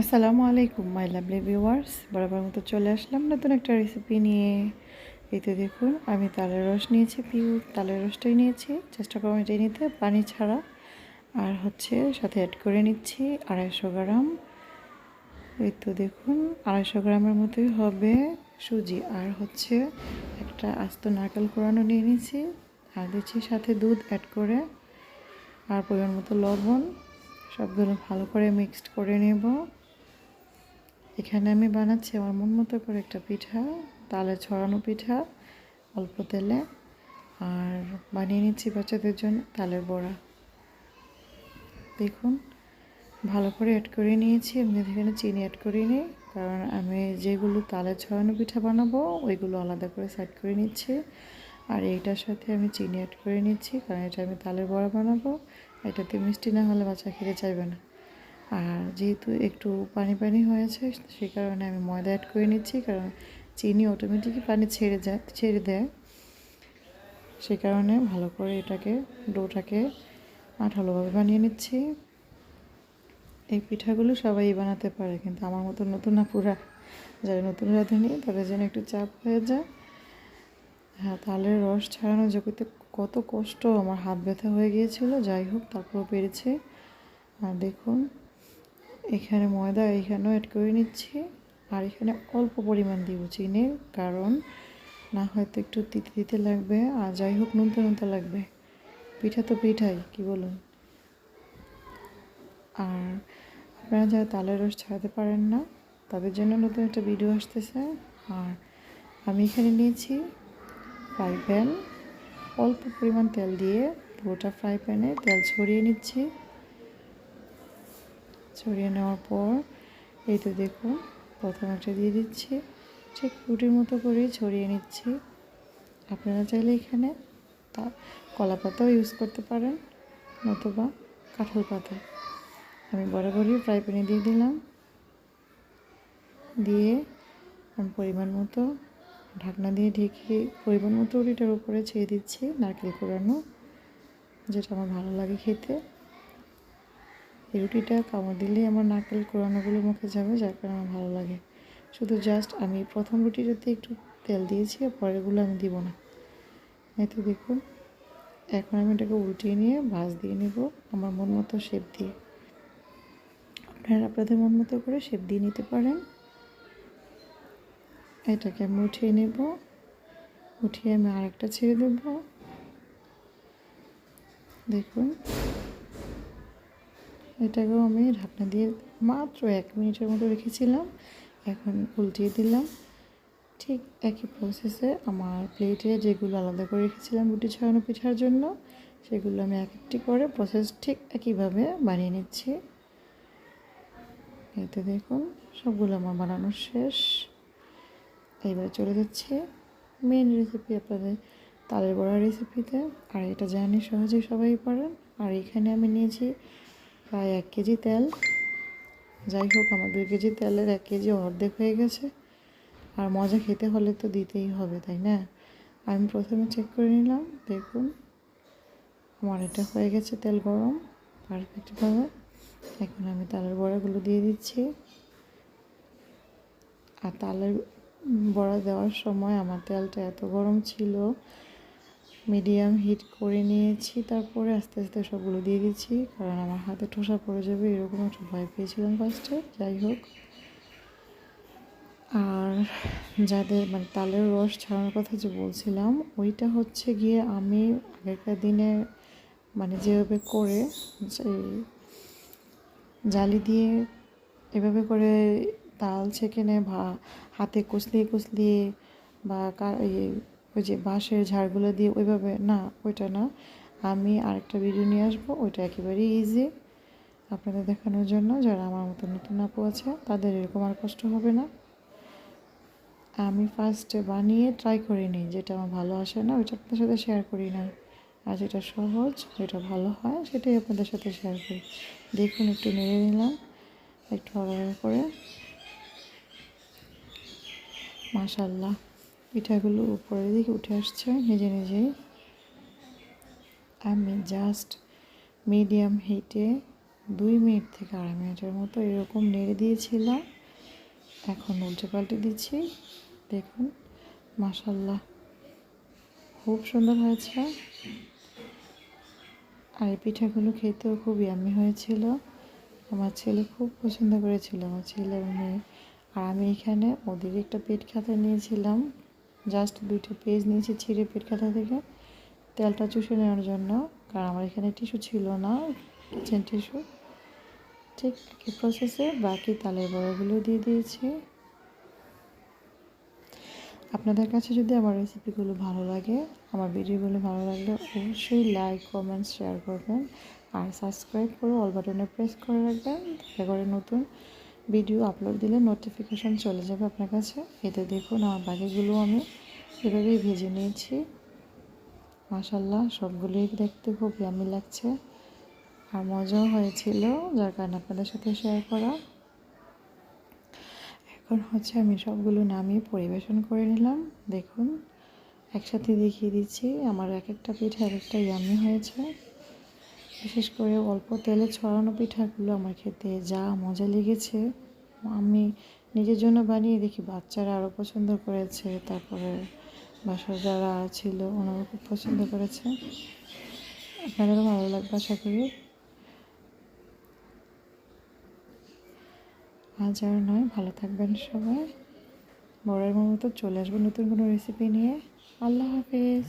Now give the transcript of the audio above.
আসসালামু আলাইকুম my lovely viewers বরাবর মতো চলে আসলাম নতুন একটা রেসিপি নিয়ে। এই তো দেখুন, আমি তালের রস নিয়েছি পিওর তালের রসটাই নিয়েছি। চেষ্টা করব এটাই নিতে পানি ছাড়া। আর হচ্ছে সাথে অ্যাড করে নিচ্ছি আড়াইশো গ্রাম। এই তো দেখুন, আড়াইশো গ্রামের মতোই হবে সুজি। আর হচ্ছে একটা আস্ত নারকেল কোরানো নিয়ে নিয়েছি। আর দিচ্ছি সাথে দুধ অ্যাড করে। আর পরিমাণ মতো লবণ। সবগুলো ভালো করে মিক্সড করে নেব। এখানে আমি বানাচ্ছি আমার মন মতো করে একটা পিঠা, তালে ছড়ানো পিঠা, অল্প তেলে, আর বানিয়ে নিচ্ছি বাচ্চাদের জন্য তালের বড়া। দেখুন, ভালো করে অ্যাড করে নিয়েছি। আমি এখানে চিনি অ্যাড করিনি কারণ আমি যেগুলো তালে ছড়ানো পিঠা বানাবো, ওইগুলো আলাদা করে সাইড করে নিচ্ছি। আর এইটার সাথে আমি চিনি অ্যাড করে নিচ্ছি, কারণ এটা আমি তালের বড়া বানাবো। এটাতে মিষ্টি না হলে বাচ্চা খেতে চাইবে না। আর যেহেতু একটু পানি পানি হয়েছে, সেই কারণে আমি ময়দা অ্যাড করে নিচ্ছি, কারণ চিনি অটোমেটিকই পানি ছেড়ে যায়, ছেড়ে দেয়। সেই কারণে ভালো করে এটাকে, ডোটাকে আঠালোভাবে বানিয়ে নিচ্ছি। এই পিঠাগুলো সবাই বানাতে পারে, কিন্তু আমার মতো নতুন না পুরা যারা নতুন রাঁধুনি তাদের জন্য একটু চাপ হয়ে যায়। হ্যাঁ তালের রস ছাড়ানো জগতে কত কষ্ট, আমার হাত ব্যথা হয়ে গিয়েছিল, যাই হোক, তারপরও পেরেছি। আর দেখুন এখানে ময়দা এখানেও অ্যাড করে নিচ্ছি। আর এখানে অল্প পরিমাণ দিব চিনির কারণ না হয়তো একটু তিতে দিতে লাগবে। আর যাই হোক, নুনতে নুনতে লাগবে। পিঠা তো পিঠাই, কি বলুন? আর আপনারা যারা তালের রস ছাড়াতে পারেন না, তাদের জন্য নতুন একটা ভিডিও আসতেছে। আর আমি এখানে নিয়েছি ফ্রাই প্যান অল্প পরিমাণ তেল দিয়ে পুরোটা ফ্রাই প্যানে তেল ছড়িয়ে নিচ্ছি। ছড়িয়ে নেওয়ার পর এই তো দেখুন, প্রথম একটা দিয়ে দিচ্ছি। ঠিক রুটির মতো করে ছড়িয়ে নিচ্ছি। আপনারা চাইলে এখানে তা কলা পাতাও ইউজ করতে পারেন, নতুবা কাঁঠাল পাতা। আমি বরাবরই ফ্রাই প্যানে দিয়ে দিলাম। দিয়ে পরিমাণ মতো ঢাকনা দিয়ে ঢেকে পরিমাণ মতো রুটিটার উপরে ছেড়ে দিচ্ছি, নারকেল কোরানো, যেটা আমার ভালো লাগে খেতে। রুটিটা কামড় দিলেই আমার নারকেল কোরানোগুলো মুখে যাবে, যার কারণে আমার ভালো লাগে। শুধু জাস্ট আমি প্রথম রুটিটাতে একটু তেল দিয়েছি আর পরেরগুলো আমি দিব না। এই দেখুন, এখন আমি এটাকে উল্টিয়ে নিয়ে ভাজ দিয়ে নেব আমার মন মতো শেপ দিয়ে। আপনারা আপনাদের মন মতো করে শেপ দিয়ে নিতে পারেন। এটাকে আমি উঠিয়ে নেব, উঠিয়ে আমি আরেকটা ছেড়ে দেব। দেখুন এটাকেও আমি ঢাকনা দিয়ে মাত্র এক মিনিটের মতো রেখেছিলাম। এখন উল্টিয়ে দিলাম। ঠিক একই প্রসেসে আমার প্লেটে যেগুলো আলাদা করে রেখেছিলাম রুটি ছড়ানো পিঠার জন্য, সেগুলো আমি এক একটি করে প্রসেস ঠিক একইভাবে বানিয়ে নিচ্ছি। এতে দেখুন সবগুলো আমার বানানো শেষ। এইবার চলে যাচ্ছে মেন রেসিপি আপনাদের তালের বড়া রেসিপিতে আর এটা জানি সহজেই সবাই পারেন। আর এখানে আমি নিয়েছি প্রায় এক কেজি তেল। যাই হোক আমার দুই কেজি তেলের এক কেজি অর্ধেক হয়ে গেছে। আর মজা খেতে হলে তো দিতেই হবে, তাই না? আমি প্রথমে চেক করে নিলাম, দেখুন। আমার এটা হয়ে গেছে তেল গরম পারফেক্টভাবে এখন আমি তালের বড়াগুলো দিয়ে দিচ্ছি। আর তালের বড়া দেওয়ার সময় আমার তেলটা এত গরম ছিল মিডিয়াম হিট করে নিয়েছি, তারপরে আস্তে আস্তে সবগুলো দিয়ে দিচ্ছি, কারণ আমার হাতে ঠোসা পড়ে যাবে, এরকম একটা ভয় পেয়েছিলাম ফার্স্টে যাই হোক। আর যাদের মানে তালের রস ছাড়ানোর কথা যে বলছিলাম, ওইটা হচ্ছে গিয়ে আমি আগেকার দিনে মানে যেভাবে করে জালি দিয়ে এভাবে করে তাল ছেঁকে ভা হাতে কষলিয়ে কুচলিয়ে বা ওই যে বাঁশের ঝাড়গুলো দিয়ে ওইভাবে, না, ওইটা না। আমি আরেকটা ভিডিও নিয়ে আসব, ওইটা একেবারেই ইজি আপনাদের দেখানোর জন্য, যারা আমার মতো নতুন আপু আছে, তাদের এরকম আর কষ্ট হবে না। আমি ফার্স্টে বানিয়ে ট্রাই করে নিই, যেটা আমার ভালো আসে না, ওইটা আপনাদের সাথে শেয়ার করি না। আর যেটা সহজ, যেটা ভালো হয়, সেটাই আপনাদের সাথে শেয়ার করি। দেখুন, একটু নেড়ে নিলাম, একটু অর্ডার করে। মাশাল্লাহ পিঠাগুলো উপরের দিকে উঠে আসছে নিজে নিজেই আমি জাস্ট মিডিয়াম হিটে দুই মিনিট থেকে আড়াই মিনিটের মতো এরকম নেড়ে দিয়েছিলাম। এখন উল্টে পাল্টে দিচ্ছি। দেখুন মাসাল্লাহ খুব সুন্দর হয়েছে। আর এই পিঠাগুলো খেতেও খুব ইয়ামি হয়েছিল। আমার ছেলে খুব পছন্দ করেছিল। আমার ছেলে মেয়ে আর আমি এখানে ওদের একটা পেট খাতা নিয়েছিলাম। জাস্ট দুইটা পেজ নিয়েছি ছিঁড়ে পেট খাতা থেকে। তেলটা চুষে নেওয়ার জন্য, কারণ আমার এখানে টিস্যু ছিল না কিচেন টিস্যু ঠিক একই প্রসেসে বাকি তালের বড়াগুলো দিয়ে দিয়েছি। আপনাদের কাছে যদি আমার রেসিপিগুলো ভালো লাগে, আমার ভিডিওগুলো ভালো লাগলে অবশ্যই লাইক কমেন্ট শেয়ার করবেন। আর সাবস্ক্রাইব করে অল বাটনে প্রেস করে রাখবেন। তাতে করে নতুন ভিডিও আপলোড দিলে নোটিফিকেশন চলে যাবে আপনার কাছে। এতে দেখুন আমার বাকিগুলো আমি এভাবেই ভেজে নিয়েছি। মাসাল্লাহ সবগুলোই দেখতে খুব ইয়ামি লাগছে। আর মজাও হয়েছিল, যার কারণে আপনাদের সাথে শেয়ার করা। এখন হচ্ছে আমি সবগুলো নামিয়ে পরিবেশন করে নিলাম। দেখুন, একসাথে দেখিয়ে দিচ্ছি, আমার এক একটা পিঠে এক একটা ইয়ামি হয়েছে। বিশেষ করে অল্প তেলে ছড়ানো পিঠাগুলো আমার খেতে যা মজা লেগেছে। আমি নিজের জন্য বানিয়ে দেখি, বাচ্চারা আরও পছন্দ করেছে, তারপরে বাসার যারা ছিল ওনারা খুব পছন্দ করেছে। আপনাদেরও ভালো লাগবে আশা করি। আজ আর নয়, ভালো থাকবেন সবাই। বড়ের মতো চলে আসব নতুন কোনো রেসিপি নিয়ে। আল্লাহ হাফিজ।